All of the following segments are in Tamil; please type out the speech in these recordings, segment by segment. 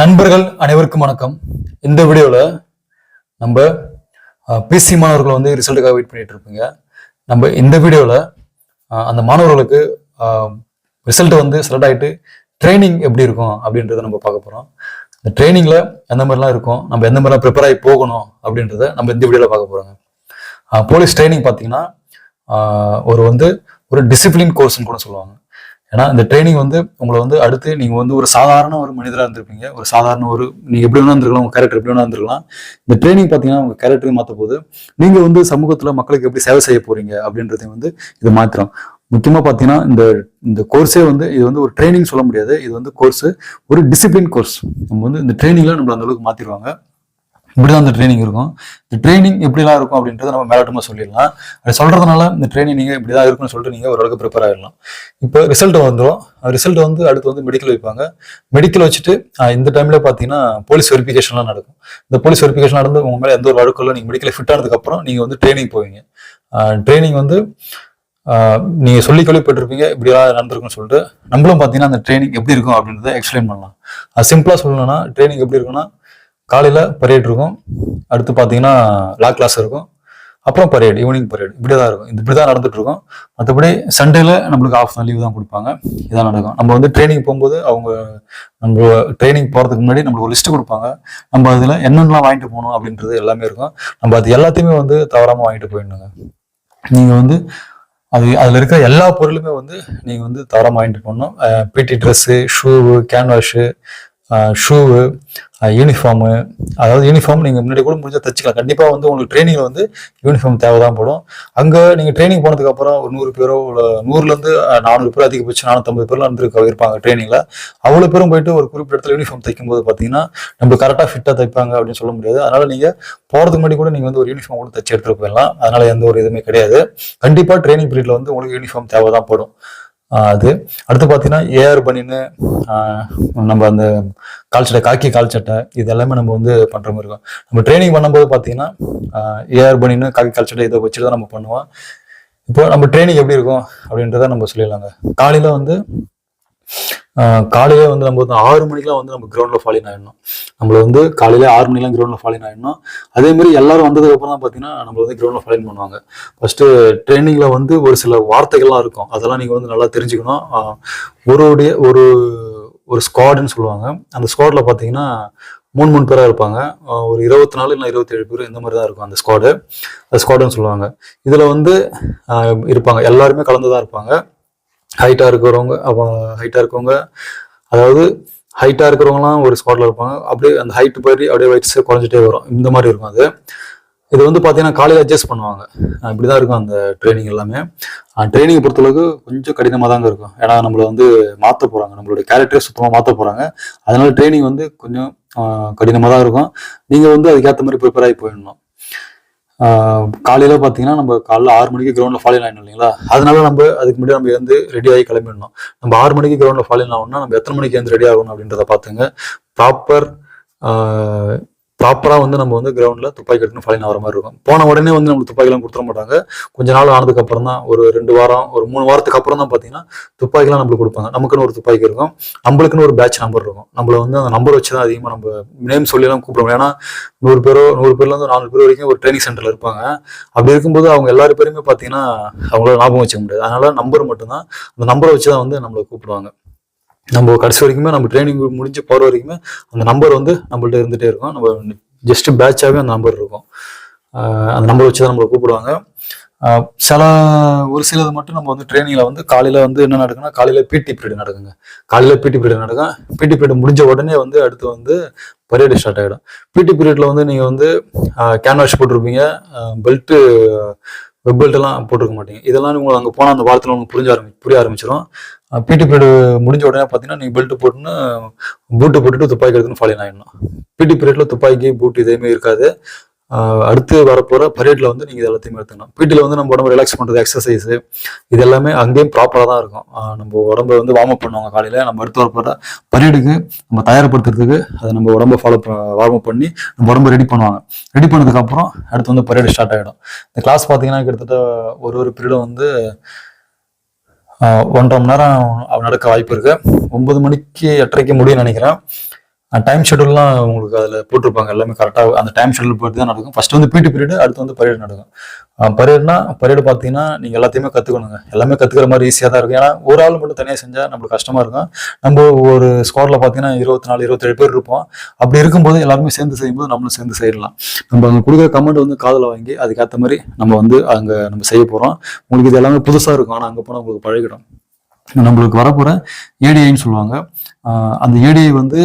நண்பர்கள் அனைவருக்கும் வணக்கம். இந்த வீடியோவில் நம்ம பிசி மாணவர்கள் வந்து ரிசல்ட்டுக்காக வெயிட் பண்ணிட்டு இருப்பீங்க. நம்ம இந்த வீடியோவில் அந்த மாணவர்களுக்கு ரிசல்ட் வந்து செலக்ட் ஆகிட்டு ட்ரைனிங் எப்படி இருக்கும் அப்படின்றத நம்ம பார்க்க போகிறோம் இந்த ட்ரைனிங்கில் எந்த மாதிரிலாம் இருக்கும் நம்ம எந்த மாதிரிலாம் ப்ரிப்பேர் ஆகி போகணும் அப்படின்றத நம்ம இந்த வீடியோவில் பார்க்க போகிறோங்க போலீஸ் ட்ரைனிங் பார்த்தீங்கன்னா ஒரு வந்து ஒரு டிசிப்ளின் கோர்ஸ்னு கூட சொல்லுவாங்க. ஏன்னா இந்த ட்ரைனிங் வந்து உங்களை வந்து அடுத்து நீங்கள் வந்து ஒரு சாதாரண ஒரு மனிதராக இருந்திருப்பீங்க. ஒரு சாதாரண ஒரு நீங்கள் எப்படி வேணா இருந்திருக்கலாம் உங்கள் கேரக்டர் எப்படி வேணா இருந்திருக்கலாம். இந்த ட்ரைனிங் பார்த்தீங்கன்னா உங்கள் கேரக்டரை மாற்ற போது நீங்கள் வந்து சமூகத்தில் மக்களுக்கு எப்படி சேவை செய்ய போறீங்க அப்படின்றதையும் வந்து இது மாத்திரம். முக்கியமாக பார்த்தீங்கன்னா இந்த இந்த கோர்ஸே வந்து இது வந்து ஒரு ட்ரைனிங் சொல்ல முடியாது. இது வந்து கோர்ஸ் ஒரு டிசிப்ளின் கோர்ஸ் நம்ம வந்து இந்த ட்ரைனிங்கில் நம்மள அந்த அளவுக்கு மாற்றிடுவாங்க இப்படிதான் அந்த ட்ரைனிங் இருக்கும். இந்த ட்ரைனிங் எப்படிலாம் இருக்கும் அப்படின்றத நம்ம மேலோட்டமாக சொல்லிடலாம். அது சொல்றதுனால இந்த ட்ரைனிங் நீங்கள் இப்படிதான் இருக்கும்னு சொல்லிட்டு நீங்கள் ஓரளவுக்கு ப்ரிப்பேர் ஆகிடலாம் இப்போ ரிசல்ட் வந்துடும் ரிசல்ட் வந்து அடுத்து வந்து மெடிக்கல் வைப்பாங்க. மெடிக்கல் வச்சுட்டு இந்த டைம்ல பார்த்தீங்கன்னா போலீஸ் வெரிஃபிகேஷன்லாம் நடக்கும். இந்த போலீஸ் வெரிஃபிகேஷன் நடந்து உங்க மேலே எந்த ஒரு வழக்கம் இல்லை நீங்கள் மெடிக்கல் ஃபிட் ஆனதுக்கப்புறம் நீங்கள் வந்து ட்ரைனிங் போவீங்க. ட்ரைனிங் வந்து நீங்கள் நீங்க சொல்லி கேள்விப்பட்டிருப்பீங்க. இப்படிலாம் நடந்திருக்குன்னு சொல்லிட்டு நம்மளும் பார்த்தீங்கன்னா அந்த ட்ரைனிங் எப்படி இருக்கும் அப்படின்றத எக்ஸ்பிளைன் பண்ணலாம். அது சிம்பிளா சொல்லணும்னா ட்ரைனிங் எப்படி இருக்கும்னா காலையில் பரேட் இருக்கும். அடுத்து பார்த்தீங்கன்னா லா கிளாஸ் இருக்கும். அப்புறம் பரேட் ஈவினிங் பரேட் இப்படி தான் இருக்கும். இப்படி தான் நடந்துட்டு இருக்கும் மற்றபடி சண்டேல நம்மளுக்கு ஆஃப் லீவ் தான் கொடுப்பாங்க. இதான் நடக்கும். நம்ம வந்து ட்ரைனிங் போகும்போது அவங்க நம்ம ட்ரைனிங் போகிறதுக்கு முன்னாடி நம்மளுக்கு ஒரு லிஸ்ட் கொடுப்பாங்க. நம்ம அதில் என்னென்னலாம் வாங்கிட்டு போகணும் அப்படின்றது எல்லாமே இருக்கும். நம்ம அது எல்லாத்தையுமே வந்து தவறாமல் வாங்கிட்டு போயிடணுங்க. நீங்கள் வந்து அது அதில் இருக்கிற எல்லா பொருளுமே வந்து நீங்கள் வந்து தவறாமல் வாங்கிட்டு போகணும். PT dress shoe canvas shoe uniform அதாவது யூனிஃபார்ம் நீங்கள் முன்னாடி கூட முடிஞ்சால் தச்சுக்கலாம். கண்டிப்பாக வந்து உங்களுக்கு ட்ரைனிங்கில் வந்து யூனிஃபார்ம் தேவை தான் போடும். அங்கே நீங்கள் ட்ரைனிங் போனதுக்கப்புறம் ஒரு நூறு பேரோ இல்லை நூறுலேருந்து நானூறு பேர் அதிகபட்சம் நானூற்றம்பது பேர்லாம் இருந்துருக்க இருப்பாங்க ட்ரைனிங்கில் அவ்வளோ பேரும் போயிட்டு ஒரு குறிப்பிட்ட இடத்துல யூனிஃபார்ம் தைக்கும்போது பார்த்தீங்கன்னா நம்ம கரெக்டாக ஃபிட்டாக தைப்பாங்க அப்படின்னு சொல்ல முடியாது. அதனால் நீங்கள் போகிறதுக்கு முன்னாடி கூட நீங்கள் வந்து ஒரு யூனிஃபார்ம் கூட தச்சு எடுத்துகிட்டு போயிடலாம். அதனால் எந்த ஒரு இதுவுமே கிடையாது. கண்டிப்பாக ட்ரைனிங் பீரியடில் வந்து உங்களுக்கு யூனிஃபார்ம் தேவை தான் போடும். அது. அடுத்து பார்த்தீங்கன்னா ஏஆர் பனின்னு நம்ம அந்த கால் சட்டை காக்கி கால் சட்டை இது எல்லாமே நம்ம வந்து பண்ணுற மாதிரி இருக்கும். நம்ம ட்ரைனிங் பண்ணும்போது பார்த்தீங்கன்னா ஏஆர் பனின்னு காக்கி கால் சட்டை இதை வச்சுட்டு தான் நம்ம பண்ணுவோம். இப்போ நம்ம ட்ரைனிங் எப்படி இருக்கும் அப்படின்றத நம்ம சொல்லிடலாங்க. காலையில் வந்து காலையிலே வந்து நம்ம வந்து ஆறு மணிக்கெலாம் வந்து நம்ம கிரவுண்ட்ல ஃபாலின் ஆகிடணும் நம்மள வந்து காலையில ஆறு மணிக்கெலாம் கிரௌண்டில் ஃபாலின் ஆகிடணும் அதே மாதிரி எல்லாரும் வந்ததுக்கு அப்புறம் தான் பார்த்தீங்கன்னா நம்ம வந்து கிரவுண்ட்ல ஃபாலின் பண்ணுவாங்க. ஃபஸ்ட்டு ட்ரைனிங்கில் வந்து ஒரு சில வார்த்தைகள்லாம் இருக்கும். அதெல்லாம் நீங்கள் வந்து நல்லா தெரிஞ்சுக்கணும். ஒரு ஒருடைய ஒரு ஒரு ஸ்குவாடுன்னு சொல்லுவாங்க. அந்த ஸ்குவாடில் பார்த்தீங்கன்னா மூணு மூணு பேராக இருப்பாங்க. ஒரு இருபத்தி நாலு இல்லை இருபத்தேழு பேர் இந்த மாதிரி தான் இருக்கும் அந்த ஸ்குவாடு அந்த ஸ்குவாடுன்னு சொல்லுவாங்க. இதில் வந்து இருப்பாங்க. எல்லாருமே கலந்து தான் இருப்பாங்க. ஹைட்டாக இருக்கிறவங்க அப்போ ஹைட்டாக இருக்கவங்க அதாவது ஹைட்டாக இருக்கிறவங்களாம் ஒரு ஸ்பாட்டில் இருப்பாங்க. அப்படியே அந்த ஹைட் போய் அப்படியே வெயிட்ஸ் குறைஞ்சிட்டே வரும். இந்த மாதிரி இருக்கும் அது. இது வந்து பார்த்தீங்கன்னா காலையில் அட்ஜஸ்ட் பண்ணுவாங்க. இப்படி தான் இருக்கும் அந்த ட்ரைனிங் எல்லாமே. ட்ரைனிங் பொறுத்தளவுக்கு கொஞ்சம் கடினமாக தாங்க இருக்கும். ஏன்னா நம்மளை வந்து மாற்ற போகிறாங்க நம்மளுடைய கேரக்டரை சுத்தமாக மாற்ற போகிறாங்க அதனால ட்ரைனிங் வந்து கொஞ்சம் கடினமாக தான் இருக்கும். நீங்கள் வந்து அதுக்கேற்ற மாதிரி ப்ரிப்பேர் ஆகி போயிடணும். காலையில் பார்த்தீங்கன்னா நம்ம காலைல ஆறு மணிக்கு கிரௌண்டில் ஃபாலின் ஆகணும் இல்லைங்களா? அதனால நம்ம அதுக்கு முன்னாடி நம்ம இருந்து ரெடியாகி கிளம்பிடணும். நம்ம ஆறு மணிக்கு கிரௌண்டில் ஃபாலின் ஆகணும்னா நம்ம எத்தனை மணிக்கு வந்து ரெடி ஆகணும் அப்படின்றத பார்த்துங்க. ப்ராப்பர் ப்ராப்பராக வந்து நம்ம வந்து கிரவுண்டில் துப்பாக்கி எடுத்துன்னு ஃபாலின் ஆகிற மாதிரி இருக்கும். போன உடனே வந்து நம்மளுக்கு துப்பாக்கிலாம் கொடுத்துட மாட்டாங்க. கொஞ்ச நாள் ஆனதுக்கு அப்புறம் தான் ஒரு ரெண்டு வாரம் ஒரு மூணு வாரத்துக்கு அப்புறம் தான் பார்த்தீங்கன்னா துப்பாக்கிலாம் நம்மளுக்கு கொடுப்பாங்க. நமக்குன்னு ஒரு துப்பாக்கி இருக்கும். நம்மளுக்குன்னு ஒரு பேட்ச் நம்பர் இருக்கும். நம்மள வந்து அந்த நம்பர் வச்சு தான் அதிகமாக நம்ம நேம் சொல்லிலாம் கூப்பிடுவோம் ஏன்னா நூறு பேரோ நூறு பேர்லேருந்து நாலு பேர் வரைக்கும் ஒரு ட்ரைனிங் சென்டரில் இருப்பாங்க. அப்படி இருக்கும்போது அவங்க எல்லாரு பேருமே பார்த்தீங்கன்னா அவங்களால ஞாபகம் வச்சுக்க முடியாது. அதனால நம்பர் மட்டும்தான் அந்த நம்பரை வச்சு தான் வந்து நம்மளை கூப்பிடுவாங்க. நம்ம கடைசி வரைக்குமே நம்ம ட்ரைனிங் முடிஞ்சு போகிற வரைக்குமே அந்த நம்பர் வந்து நம்மள்ட்ட இருந்துகிட்டே இருக்கும். நம்ம ஜஸ்ட் பேட்சாகவே அந்த நம்பர் இருக்கும். அந்த நம்பர் வச்சு தான் நம்மளை கூப்பிடுவாங்க. சில ஒரு சிலது மட்டும் நம்ம வந்து ட்ரைனிங்கில் வந்து காலையில் வந்து என்ன நடக்குன்னா காலையில் பிடி பீரியட் நடக்குங்க. காலையில் பிடி பீரியட் நடக்கும். பிடி பீரியட் முடிஞ்ச உடனே வந்து அடுத்து வந்து பரேடு ஸ்டார்ட் ஆகிடும் பிடி பீரியடில் வந்து நீங்கள் வந்து கேன்வாஷ் போட்டிருப்பீங்க. பெல்ட்டு வெப் பெல்ட் எல்லாம் போட்டிருக்க மாட்டீங்க. இதெல்லாம் உங்களுக்கு அங்கே போனால் அந்த வாரத்தில் உங்களுக்கு புரிஞ்ச ஆரம்பி புரிய ஆரம்பிச்சிடும் பிடி பீரியட் முடிஞ்ச உடனே பார்த்தீங்கன்னா நீங்கள் பெல்ட் போட்டுன்னு பூட்டு போட்டுட்டு துப்பாக்கி எடுத்துன்னு ஃபாலின் ஆகிடணும் பிடி பீரியட்ல துப்பாக்கி பூட் இதேமே இருக்காது. அடுத்து வரப்போகிற பரேட்ல வந்து நீங்கள் இது எல்லாத்தையுமே எடுத்துக்கணும் பீட்டியில் வந்து நம்ம உடம்பு ரிலாக்ஸ் பண்ணுறது எக்ஸசைஸ் இது எல்லாமே அங்கேயும் ப்ராப்பராக தான் இருக்கும். நம்ம உடம்ப வந்து வார்ம் அப் பண்ணுவாங்க காலையில். நம்ம அடுத்து வரப்போகிற பரேடுக்கு நம்ம தயார்படுத்துறதுக்கு அதை நம்ம உடம்ப ஃபாலோ வார்ம் அப் பண்ணி நம்ம உடம்ப ரெடி பண்ணுவாங்க. ரெடி பண்ணதுக்கப்புறம் அடுத்து வந்து பரேடு ஸ்டார்ட் ஆகிடும் இந்த கிளாஸ் பார்த்தீங்கன்னா கிட்டத்தட்ட ஒரு ஒரு பீரியடும் வந்து ஒன்றரை மணி நேரம் நடக்க வாய்ப்பு இருக்கு. ஒன்பது மணிக்கு எட்டரைக்கு முடியும்னு நினைக்கிறேன். டைம் ஷெடியூல்லாம் உங்களுக்கு அதில் போட்டிருப்பாங்க. எல்லாமே கரெக்டாக அந்த டைம் ஷெடியூல் போட்டு தான் நடக்கும். ஃபர்ஸ்ட் வந்து பிடி பீரியடு அடுத்து வந்து பரேடு நடக்கும். பரேடுனா பரேடு பார்த்தீங்கன்னா நீங்கள் எல்லாத்தையுமே கற்றுக்கணுங்க எல்லாமே கற்றுக்கிற மாதிரி ஈஸியாக தான் இருக்கும். ஏன்னா ஒரு ஆள் மட்டும் தனியாக செஞ்சால் நம்மளுக்கு கஷ்டமாக இருக்கும். நம்ம ஒரு ஸ்குவாடில் பார்த்தீங்கன்னா இருபத்தி நாலு இருபத்தேழு பேர் இருப்போம். அப்படி இருக்கும்போது எல்லாருமே சேர்ந்து செய்யும்போது நம்மளும் சேர்ந்து செய்யலாம். நம்ம அங்கே கொடுக்குற கமெண்ட் வந்து காதில் வாங்கி அதுக்கேற்ற மாதிரி நம்ம வந்து அங்கே நம்ம செய்ய போகிறோம் உங்களுக்கு இது எல்லாமே புதுசாக இருக்கும். ஆனால் அங்கே போனால் உங்களுக்கு பழகிடும். நம்மளுக்கு வரப்போகிற ஏடிஐன்னு சொல்லுவாங்க. அந்த ஏடிஐ வந்து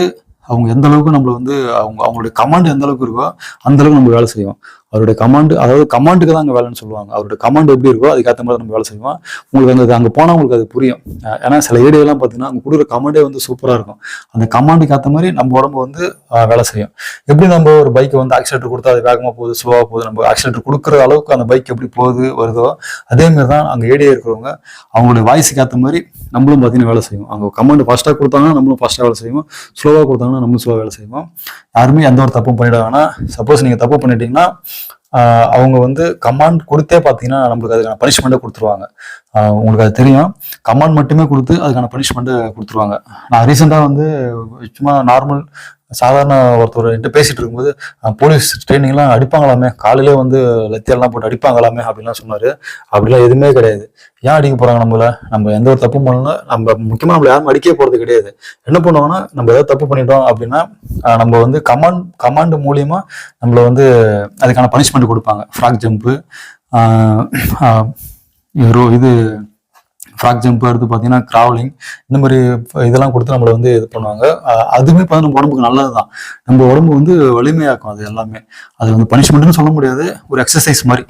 அவங்க எந்த அளவுக்கு நம்மளை வந்து அவங்க அவங்களுடைய கமாண்ட் எந்த அளவுக்கு இருக்கோ அந்த அளவுக்கு நம்ம வேலை செய்வோம். அவருடைய கமாண்டு அதாவது கமாண்டுக்கு தான் அங்கே வேலைன்னு சொல்லுவாங்க. அவருடைய கமாண்ட் எப்படி இருக்கோ அதுக்கேற்ற மாதிரி நம்ம வேலை செய்வோம். உங்களுக்கு வந்து அங்கே போனால் உங்களுக்கு அது புரியும். ஏன்னா சில ஏடியெல்லாம் பார்த்தீங்கன்னா அங்கே கொடுக்குற கமாண்டே வந்து சூப்பராக இருக்கும். அந்த கமாண்டுக்கு ஏற்ற மாதிரி நம்ம உடம்பு வந்து வேலை செய்யும். எப்படி நம்ம ஒரு பைக்கை வந்து ஆக்சிலேட்டர் கொடுத்தா அது வேகமாக போகுது ஸ்லோவாக போகுது நம்ம ஆக்சிலேட்டர் கொடுக்குற அளவுக்கு அந்த பைக் எப்படி போகுது வருதோ அதேமாரி தான் அங்கே ஏடியா இருக்கிறவங்க அவங்களுடைய வாய்ஸுக்கு ஏற்ற மாதிரி நம்மளும் பார்த்தீங்கன்னா வேலை செய்வோம். அவங்க கமாண்டு ஃபாஸ்ட்டாக கொடுத்தாங்கன்னா நம்மளும் ஃபாஸ்ட்டாக வேலை செய்வோம். ஸ்லோவாக கொடுத்தாங்கன்னா நம்மளும் ஸ்லோவாக வேலை செய்வோம். யாருமே எந்த ஒரு தப்பும் பண்ணிட வேணாம். சப்போஸ் நீங்கள் தப்பு பண்ணிட்டீங்கன்னா அவங்க வந்து கமாண்ட் கொடுத்தே பார்த்தீங்கன்னா நம்மளுக்கு அதுக்கான பனிஷ்மெண்ட்டை கொடுத்துருவாங்க. ஆஹ் உங்களுக்கு அது தெரியும். கமாண்ட் மட்டுமே கொடுத்து அதுக்கான பனிஷ்மெண்ட்டை கொடுத்துருவாங்க. நான் ரீசெண்டாக வந்து சும்மா நார்மல் சாதாரண ஒருத்தர் என்கிட்ட பேசிட்டு இருக்கும்போது போலீஸ் ட்ரைனிங்லாம் அடிப்பாங்களாமே காலையிலே வந்து லத்தியெல்லாம் போட்டு அடிப்பாங்களாமே அப்படின்லாம் சொன்னார். அப்படிலாம் எதுவுமே கிடையாது. ஏன் அடிக்க போகிறாங்க நம்மள? நம்ம எந்த ஒரு தப்பும் பண்ணலாம் நம்ம முக்கியமாக நம்மள யாரும் அடிக்கவே போகிறது கிடையாது. என்ன பண்ணுவாங்கன்னா நம்ம ஏதாவது தப்பு பண்ணிட்டோம் அப்படின்னா நம்ம வந்து கமாண்ட் கமாண்ட் மூலியமாக நம்மளை வந்து அதுக்கான பனிஷ்மெண்ட் கொடுப்பாங்க. ஃப்ராக் ஜம்ப்பு இது ஃப்ராக் ஜம்ப் அடுத்து பார்த்தீங்கன்னா கிராவலிங் இந்த மாதிரி இதெல்லாம் கொடுத்து நம்மளை வந்து இது பண்ணுவாங்க. அதுவுமே பார்த்தா நம்ம உடம்புக்கு நல்லது தான் நம்ம உடம்பு வந்து வலிமையாக்கும் அது எல்லாமே. அது வந்து பனிஷ்மெண்ட்னு சொல்ல முடியாது. ஒரு எக்ஸசைஸ் மாதிரி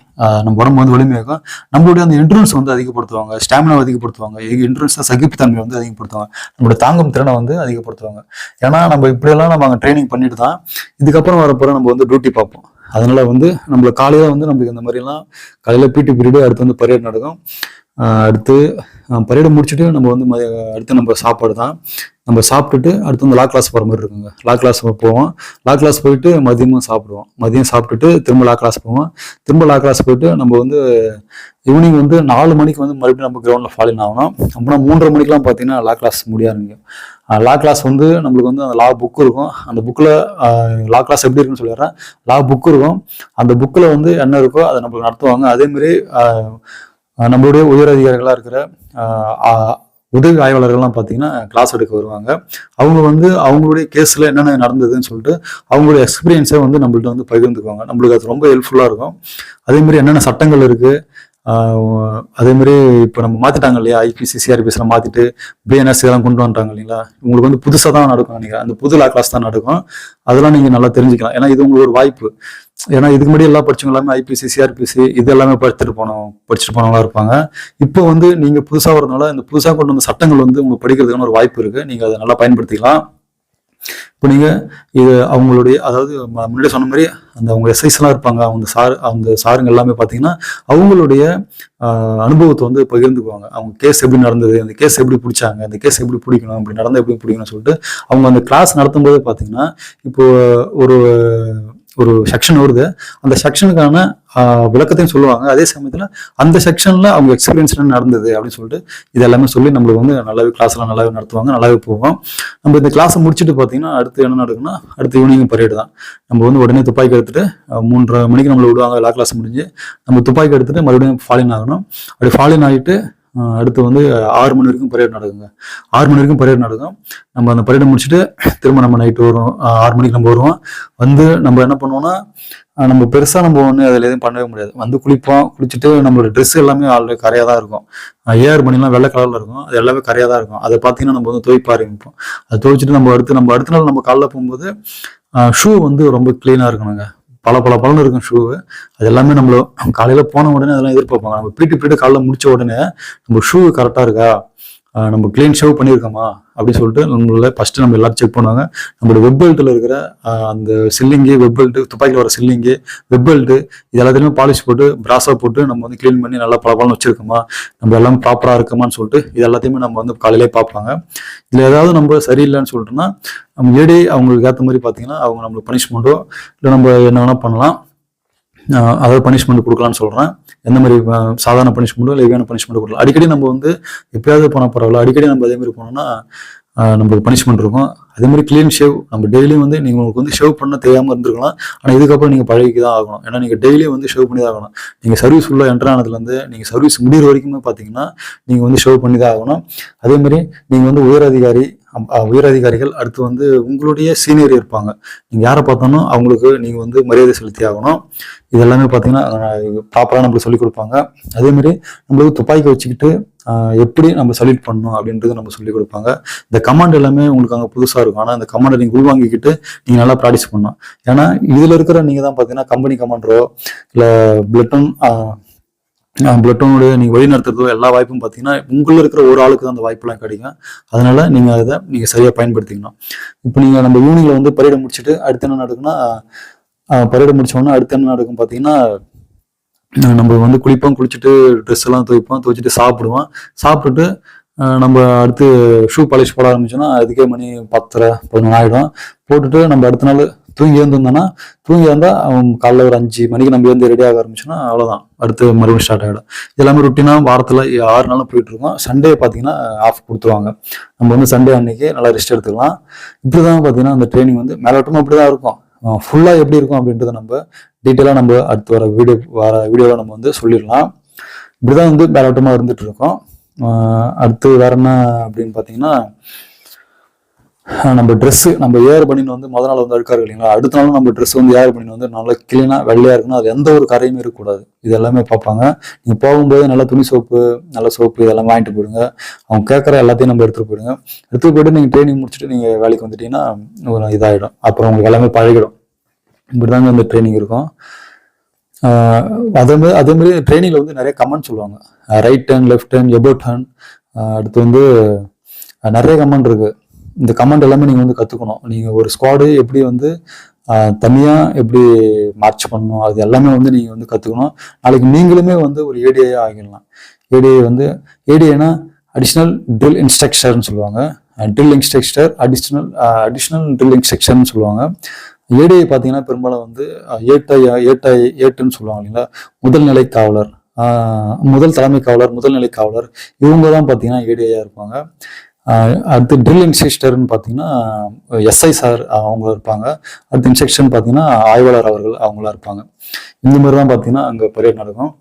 நம்ம உடம்பு வந்து வலிமையாக்கும். நம்மளுடைய அந்த என்ட்ரன்ஸ் வந்து அதிகப்படுத்துவாங்க. ஸ்டாமினா அதிகப்படுத்துவாங்க. என்ட்ரன்ஸ் சகிப்புத்தன்மை வந்து அதிகப்படுத்துவாங்க. நம்மளுடைய தாங்கும் திறனை வந்து அதிகப்படுத்துவாங்க. ஏன்னா நம்ம இப்படியெல்லாம் நம்ம அங்கே ட்ரைனிங் பண்ணிட்டு தான் இதுக்கப்புறம் வரப்போ நம்ம வந்து டியூட்டி பார்ப்போம். அதனால வந்து நம்மள காலையில வந்து நம்மளுக்கு இந்த மாதிரிலாம் காலையில பிடி பீரியடு அடுத்து வந்து பரேட் நடக்கும். அடுத்து பரேடு முடிச்சுட்டு நம்ம வந்து அடுத்து நம்ம சாப்பாடு தான். நம்ம சாப்பிட்டுட்டு அடுத்து வந்து லா கிளாஸ் போகிற மாதிரி இருக்குங்க. லா கிளாஸ் போவோம். லா கிளாஸ் போயிட்டு மதியமும் சாப்பிடுவோம். மதியம் சாப்பிட்டுட்டு திரும்ப லா கிளாஸ் போவோம். திரும்ப லா கிளாஸ் போயிட்டு நம்ம வந்து ஈவினிங் வந்து நாலு மணிக்கு வந்து மறுபடியும் நம்ம கிரவுண்டில் ஃபாலின் ஆகணும். அப்படின்னா மூன்றரை மணிக்கெலாம் பார்த்தீங்கன்னா லா கிளாஸ் முடியாதுங்க. லா கிளாஸ் வந்து நம்மளுக்கு வந்து அந்த லா புக் இருக்கும். அந்த புக்கில் லா கிளாஸ் எப்படி இருக்குன்னு சொல்லிடுறேன். லா புக் இருக்கும். அந்த புக்கில் வந்து என்ன இருக்கோ அதை நம்மளுக்கு நடத்துவாங்க. அதேமாரி நம்மளுடைய உயர் அதிகாரிகளாக இருக்கிற உதவி ஆய்வாளர்கள்லாம் பார்த்தீங்கன்னா கிளாஸ் எடுக்க வருவாங்க. அவங்க வந்து அவங்களுடைய கேஸில் என்னென்ன நடந்ததுன்னு சொல்லிட்டு அவங்களுடைய எக்ஸ்பீரியன்ஸை வந்து நம்மள்ட்ட வந்து பகிர்ந்துக்குவாங்க. நம்மளுக்கு அது ரொம்ப ஹெல்ப்ஃபுல்லாக இருக்கும். அதேமாதிரி என்னென்ன சட்டங்கள் இருக்குது அதே மாதிரி இப்போ நம்ம மாத்திட்டாங்க இல்லையா? ஐபிசி சிஆர்பிஎஸ்லாம் மாத்திட்டு பிஎன்எஸ் இதெல்லாம் கொண்டு வந்துட்டாங்க இல்லைங்களா? உங்களுக்கு வந்து புதுசாக தான் நடக்கும் நினைக்கிறேன். அந்த புது லா கிளாஸ் தான் நடக்கும். அதெல்லாம் நீங்கள் நல்லா தெரிஞ்சுக்கலாம். ஏன்னா இது உங்களுக்கு ஒரு வாய்ப்பு. ஏன்னா இதுக்கு முன்னாடி எல்லாம் படிச்சவங்க எல்லாமே ஐபிசி சிஆர்பிசி இது எல்லாமே படிச்சுட்டு போனோம். படிச்சுட்டு போனவங்களா இருப்பாங்க. இப்போ வந்து நீங்கள் புதுசாக வரதுனால இந்த புதுசாக கொண்டு வந்த சட்டங்கள் வந்து உங்களுக்கு படிக்கிறதுக்கான ஒரு வாய்ப்பு இருக்குது நீங்கள் அதை நல்லா பயன்படுத்திக்கலாம். இப்போ நீங்கள் இது அவங்களுடைய அதாவது முன்னாடி சொன்ன மாதிரி அந்த அவங்க எஸ்ஐஸ்லாம் எல்லாம் இருப்பாங்க அவங்க சார் அந்த சாருங்க எல்லாமே பார்த்தீங்கன்னா அவங்களுடைய அனுபவத்தை வந்து பகிர்ந்துக்குவாங்க. அவங்க கேஸ் எப்படி நடந்தது அந்த கேஸ் எப்படி பிடிச்சாங்க அந்த கேஸ் எப்படி பிடிக்கணும் அப்படி நடந்தால் எப்படி பிடிக்கணும்னு சொல்லிட்டு அவங்க அந்த கிளாஸ் நடத்தும் போது பார்த்தீங்கன்னா இப்போ ஒரு ஒரு செக்ஷன் வருது. அந்த செக்ஷனுக்கான விளக்கத்தையும் சொல்லுவாங்க. அதே சமயத்தில் அந்த செக்ஷனில் அவங்க எக்ஸ்பீரியன்ஸ் என்ன நடந்தது அப்படின்னு சொல்லிட்டு இது எல்லாமே சொல்லி நம்மளுக்கு வந்து நல்லாவே கிளாஸ்லாம் நல்லாவே நடத்துவாங்க. நல்லாவே போவோம் நம்ம இந்த கிளாஸை முடிச்சுட்டு பார்த்தீங்கன்னா அடுத்து என்ன நடக்குன்னா அடுத்து ஈவினிங் பரேடு தான். நம்ம வந்து உடனே துப்பாக்கி எடுத்துட்டு மூன்றரை மணிக்கு நம்மளை விடுவாங்க. எல்லா கிளாஸ் முடிஞ்சு நம்ம துப்பாக்கி எடுத்துட்டு மறுபடியும் ஃபாலின் ஆகணும். அப்படி ஃபாலின் ஆகிட்டு அடுத்து வந்து ஆறு மணி வரைக்கும் பரேட் நடக்குங்க. ஆறு மணி வரைக்கும் பரேட் நடக்கும். நம்ம அந்த பரேடை முடிச்சுட்டு திரும்ப நம்ம நைட்டு வருவோம் ஆறு மணிக்கு நம்ம வருவோம். வந்து நம்ம என்ன பண்ணுவோம்னா நம்ம பெருசாக நம்ம ஒன்று அதில் எதுவும் பண்ணவே முடியாது. வந்து குளிப்போம். குளிச்சுட்டு நம்மளோட ட்ரெஸ் எல்லாமே ஆல்ரெடி கரையாக தான் இருக்கும். ஏஆர் மணிலாம் வெள்ளை கலரில் இருக்கும். அது எல்லாமே கரையாக தான் இருக்கும். அதை பார்த்தீங்கன்னா நம்ம வந்து துவைப்ப ஆரம்பிப்போம். அதை துவைச்சிட்டு நம்ம அடுத்து நம்ம அடுத்த நாள் நம்ம காலைல போகும்போது ஷூ வந்து ரொம்ப க்ளீனாக இருக்கணுங்க. பல பல பலன் இருக்கும் ஷூவு அது எல்லாமே நம்மள காலையில போன உடனே அதெல்லாம் எதிர்பார்ப்பாங்க. நம்ம பீட்டு பீட்டு காலைல முடிச்ச உடனே நம்ம ஷூ கரெக்டாக இருக்கா? நம்ம க்ளீன் ஷேவ் பண்ணியிருக்கோமா? அப்படின்னு சொல்லிட்டு நம்மள ஃபர்ஸ்ட் நம்ம எல்லாரும் செக் பண்ணுவாங்க. நம்மளோட வெப் பெல்ட்டில் இருக்கிற அந்த சில்லிங்கு வெப் பெல்ட்டு துப்பாக்கியில் வர சில்லிங்கு வெப் பெல்ட்டு இது எல்லாத்தையுமே பாலிஷ் போட்டு பிராஸாக போட்டு நம்ம வந்து க்ளீன் பண்ணி நல்லா பழப்பாலும் வச்சிருக்கோமா? நம்ம எல்லாம் ப்ராப்பராக இருக்குமான்னு சொல்லிட்டு இது எல்லாத்தையுமே நம்ம வந்து காலையிலே பார்ப்பாங்க. இதில் ஏதாவது நம்ம சரியில்லைன்னு சொல்லிட்டோம்னா நம்ம ஏடி அவங்களுக்கு ஏற்ற மாதிரி பார்த்தீங்கன்னா அவங்க நம்மளுக்கு பனிஷ்மெண்ட்டோ இல்லை நம்ம என்ன வேணால் பண்ணலாம். அதாவது பனிஷ்மெண்ட் கொடுக்கலான்னு சொல்கிறேன் எந்த மாதிரி சாதாரண பனிஷ்மெண்ட்டோ இல்லை ஹெவியான பனிஷ்மெண்ட் கொடுக்கலாம் அடிக்கடி நம்ம வந்து எப்பயாவது போனால் பரவாயில்ல. அடிக்கடி நம்ம அதே மாதிரி போனோம்னா நம்மளுக்கு பனிஷ்மெண்ட் இருக்கும். அதே மாதிரி க்ளீன் ஷேவ் நம்ம டெய்லியும் வந்து நீங்கள் உங்களுக்கு வந்து ஷேவ் பண்ண தெரியாமல் இருந்திருக்கலாம். ஆனால் இதுக்கப்புறம் நீங்கள் பழகிக்கு தான் ஆகணும். ஏன்னா நீங்கள் டெய்லியும் வந்து ஷேவ் பண்ணி தான் ஆகணும். நீங்கள் சர்வீஸ் உள்ள என்டர் ஆனதுலேருந்து நீங்கள் சர்வீஸ் முடிகிற வரைக்குமே பார்த்தீங்கன்னா நீங்கள் வந்து ஷேவ் பண்ணி தான் ஆகணும். அதே மாதிரி நீங்கள் வந்து உயர் அதிகாரி உயரதிகாரிகள் உயர் அதிகாரிகள் அடுத்து வந்து உங்களுடைய சீனியர் இருப்பாங்க. நீங்கள் யாரை பார்த்தாலும் அவங்களுக்கு நீங்கள் வந்து மரியாதை செலுத்தி ஆகணும். இது எல்லாமே பார்த்தீங்கன்னா ப்ராப்பராக நம்மளுக்கு சொல்லிக் கொடுப்பாங்க. அதேமாரி நம்மளுக்கு துப்பாக்கி வச்சுக்கிட்டு எப்படி நம்ம சல்யூட் பண்ணணும் அப்படின்றது நம்ம சொல்லிக் கொடுப்பாங்க. இந்த கமாண்ட் எல்லாமே உங்களுக்கு அங்கே புதுசாக இருக்கும். ஆனால் இந்த கமாண்டை நீங்கள் உள்வாங்கிக்கிட்டு நீங்கள் நல்லா ப்ராக்டிஸ் பண்ணணும். ஏன்னா இதில் இருக்கிற நீங்கள் தான் பார்த்தீங்கன்னா கம்பெனி கமாண்டரோ இல்லை பிளட்டன் பிளட்டோனுடைய நீங்கள் வழிநடத்துறதோ எல்லா வாய்ப்பும் பார்த்தீங்கன்னா உங்களில் இருக்கிற ஒரு ஆளுக்கு தான் அந்த வாய்ப்பெல்லாம் கிடைக்கும். அதனால நீங்கள் அதை நீங்கள் சரியாக பயன்படுத்திக்கணும். இப்போ நீங்கள் நம்ம யூனியில் வந்து பரீடை முடிச்சுட்டு அடுத்து என்ன நடக்குன்னா பரீடை முடிச்சோன்னா அடுத்து என்ன நடக்கும் பார்த்தீங்கன்னா நம்ம வந்து குளிப்போம் குளிச்சுட்டு ட்ரெஸ் எல்லாம் துவைப்போம் துவைச்சிட்டு சாப்பிடுவோம். சாப்பிட்டுட்டு நம்ம அடுத்து ஷூ பாலிஷ் போட ஆரம்பிச்சோன்னா அதுக்கே மணி பத்தரை பதினொன்று ஆகிடும் போட்டுட்டு நம்ம அடுத்த நாள் தூங்கி எழுந்திருந்தோம்னா தூங்கி இருந்தால் காலைல ஒரு அஞ்சு மணிக்கு நம்ம எழுந்து ரெடி ஆக ஆரம்பிச்சோன்னா அவ்வளோதான் அடுத்து மறுபடியும் ஸ்டார்ட் ஆகிடும் எல்லாமே ருட்டீனாக வாரத்தில் ஆறு நாளும் போயிட்டு இருக்கோம். சண்டே பார்த்தீங்கன்னா ஆஃப் கொடுத்துருவாங்க. நம்ம வந்து சண்டே அன்னைக்கு நல்லா ரெஸ்ட் எடுத்துக்கலாம். இப்படி தான் பார்த்தீங்கன்னா அந்த ட்ரைனிங் வந்து மேலோட்டமும் அப்படி தான் இருக்கும் ஃபுல்லாக எப்படி இருக்கும் அப்படின்றத நம்ம டீட்டெயிலாக நம்ம அடுத்து வர வீடியோ வர வீடியோவில் நம்ம வந்து சொல்லிடலாம். இப்படிதான் வந்து மேலோட்டமாக இருந்துட்டு இருக்கோம். அடுத்து வேற என்ன அப்படின்னு பார்த்தீங்கன்னா நம்ம ட்ரெஸ்ஸு நம்ம ஏர் பண்ணின்னு வந்து முத நாள் வந்து அழுக்கா இல்லைங்களா? அடுத்த நாள் நம்ம ட்ரெஸ் வந்து ஏர் பண்ணின்னு வந்து நல்லா கிளீனாக வெள்ளையாக இருக்கணும். அது எந்த ஒரு கரையுமே இருக்கக்கூடாது. இது எல்லாமே பார்ப்பாங்க. நீங்கள் போகும்போது நல்லா துணி சோப்பு நல்ல சோப்பு இதெல்லாம் வாங்கிட்டு போயிடுங்க. அவங்க கேட்குற எல்லாத்தையும் நம்ம எடுத்துகிட்டு போயிடுங்க. எடுத்துகிட்டு போயிட்டு நீங்கள் ட்ரைனிங் முடிச்சுட்டு நீங்கள் வேலைக்கு வந்துட்டீங்கன்னா ஒரு இதாகிடும் அப்புறம் உங்களுக்கு எல்லாமே பழகிடும். இப்படி தாங்க வந்து ட்ரைனிங் இருக்கும். அதே மாதிரி அதே மாதிரி ட்ரைனிங்கில் வந்து நிறைய கமெண்ட் சொல்லுவாங்க. Right turn left turn about turn அடுத்து வந்து நிறைய கமெண்ட் இருக்குது இந்த கமெண்ட் எல்லாமே நீங்கள் வந்து கற்றுக்கணும் நீங்கள் ஒரு ஸ்குவாடு எப்படி வந்து தனியாக எப்படி மார்ச் பண்ணணும் அது எல்லாமே வந்து நீங்கள் வந்து கற்றுக்கணும் நாளைக்கு நீங்களுமே வந்து ஒரு ஏடிஐ ஆகிடலாம். ஏடிஐ வந்து ஏடிஐனா அடிஷ்னல் ட்ரில் இன்ஸ்ட்ரக்டர்னு சொல்லுவாங்க. Drill instructor additional additional drill instruction சொல்லுவாங்க. ஏடிஐ பார்த்தீங்கன்னா பெரும்பாலும் வந்து அஹ், ஏட்டை ஏட்டை ஏட்டுன்னு சொல்லுவாங்க இல்லைங்களா? முதல் நிலை காவலர் முதல் தலைமை காவலர் முதல் நிலை காவலர் இவங்க தான் பார்த்தீங்கன்னா ஏடிஐயாக இருப்பாங்க. அடுத்து ட்ரில் இன்ஸ்ட்ரக்டர்னு பார்த்தீங்கன்னா எஸ்ஐ சார் அவங்க இருப்பாங்க. அடுத்து இன்ஸ்ட்ரக்ஷன் பார்த்தீங்கன்னா ஆய்வாளர் அவர்கள் அவங்களா இருப்பாங்க. இந்த மாதிரி தான் பார்த்தீங்கன்னா அங்கே பரேட் நடக்கும்.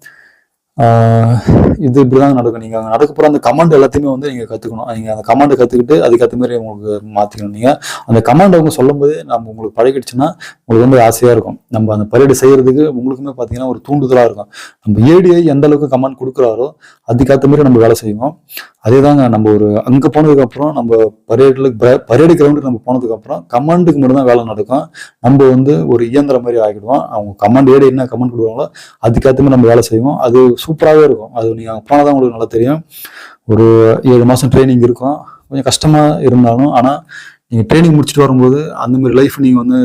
இது இப்படி தான் நடக்கும். நீங்கள் அங்கே நடக்க அந்த கமாண்ட் எல்லாத்தையுமே வந்து நீங்கள் கற்றுக்கணும் நீங்கள் அந்த கமாண்டை கற்றுக்கிட்டு அதுக்கேற்ற மாதிரி உங்களுக்கு மாற்றிக்கணும் நீங்கள் அந்த கமாண்ட் அவங்க சொல்லும் போதே நம்ம உங்களுக்கு பழகிடுச்சுன்னா உங்களுக்கு வந்து ஆசையாக இருக்கும். நம்ம அந்த பரேடு செய்கிறதுக்கு உங்களுக்குமே பார்த்தீங்கன்னா ஒரு தூண்டுதலாக இருக்கும். நம்ம ஏடிஐ எந்த அளவுக்கு கமாண்ட் கொடுக்குறாரோ அதுக்கேற்ற மாதிரி நம்ம வேலை செய்வோம். அதே தாங்க நம்ம ஒரு அங்கே போனதுக்கப்புறம் நம்ம பரேடில் பரேடு கிரவுண்டுக்கு நம்ம போனதுக்கப்புறம் கமாண்டுக்கு மட்டும்தான் வேலை நடக்கும். நம்ம வந்து ஒரு இயந்திரம் மாதிரி ஆகிடுவோம் அவங்க கமாண்ட் ஏடு என்ன கமாண்ட் கொடுக்குறாங்களோ அதுக்கேற்ற மாதிரி நம்ம வேலை செய்வோம். அது சூப்பராகவே இருக்கும். அது நீங்கள் போனால் தான் உங்களுக்கு நல்லா தெரியும். ஒரு ஏழு மாதம் ட்ரைனிங் இருக்கும். கொஞ்சம் கஷ்டமாக இருந்தாலும் ஆனால் நீங்கள் ட்ரைனிங் முடிச்சுட்டு வரும்போது அந்த மாதிரி லைஃப் நீங்கள் வந்து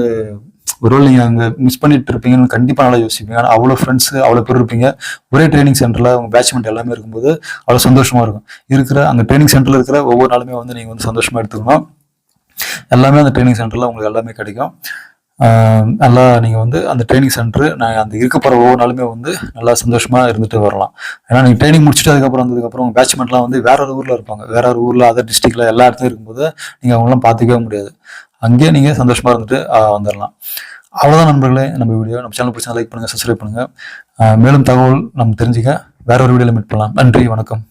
ஒருவேளை நீங்கள் அங்கே மிஸ் பண்ணிட்டு இருப்பீங்கன்னு கண்டிப்பாக நல்லா யோசிப்பீங்க. ஆனால் அவ்வளோ ஃப்ரெண்ட்ஸ் அவ்வளோ பேர் இருப்பீங்க. ஒரே ட்ரைனிங் சென்டரில் உங்கள் பேட்ச்மெண்ட் எல்லாமே இருக்கும்போது அவ்வளோ சந்தோஷமாக இருக்கும். இருக்கிற அங்கே ட்ரைனிங் சென்டரில் இருக்கிற ஒவ்வொரு நாளுமே வந்து நீங்கள் வந்து சந்தோஷமாக எடுத்துக்கணும். எல்லாமே அந்த ட்ரைனிங் சென்டரில் உங்களுக்கு எல்லாமே கிடைக்கும். நல்லா நீங்கள் வந்து அந்த ட்ரைனிங் சென்டர் நான் அந்த இருக்க போகிற ஒவ்வொரு நாளுமே வந்து நல்லா சந்தோஷமாக இருந்துட்டு வரலாம். ஏன்னா நீங்கள் ட்ரைனிங் முடிச்சுட்டு அதுக்கப்புறம் வந்ததுக்கப்புறம் உங்கள் பேட்ச்மெண்ட்லாம் வந்து வேற ஒரு ஊரில் இருப்பாங்க. வேற ஒரு ஊரில் அதர் டிஸ்ட்ரிக்டில் எல்லா இடத்துலையும் இருக்கும்போது நீங்கள் அவங்களாம் பார்த்துக்கவே முடியாது. அங்கேயே நீங்கள் சந்தோஷமாக இருந்துட்டு வந்துடலாம் அவ்வளோதான் நண்பர்களே. நம்ம வீடியோ நம்ம சேனல் பிடிச்சா லைக் பண்ணுங்கள் சப்ஸ்கிரைப் பண்ணுங்கள் மேலும் தகவல் நம்ம தெரிஞ்சுக்க. வேற ஒரு வீடியோவில் மீட் பண்ணலாம். நன்றி வணக்கம்.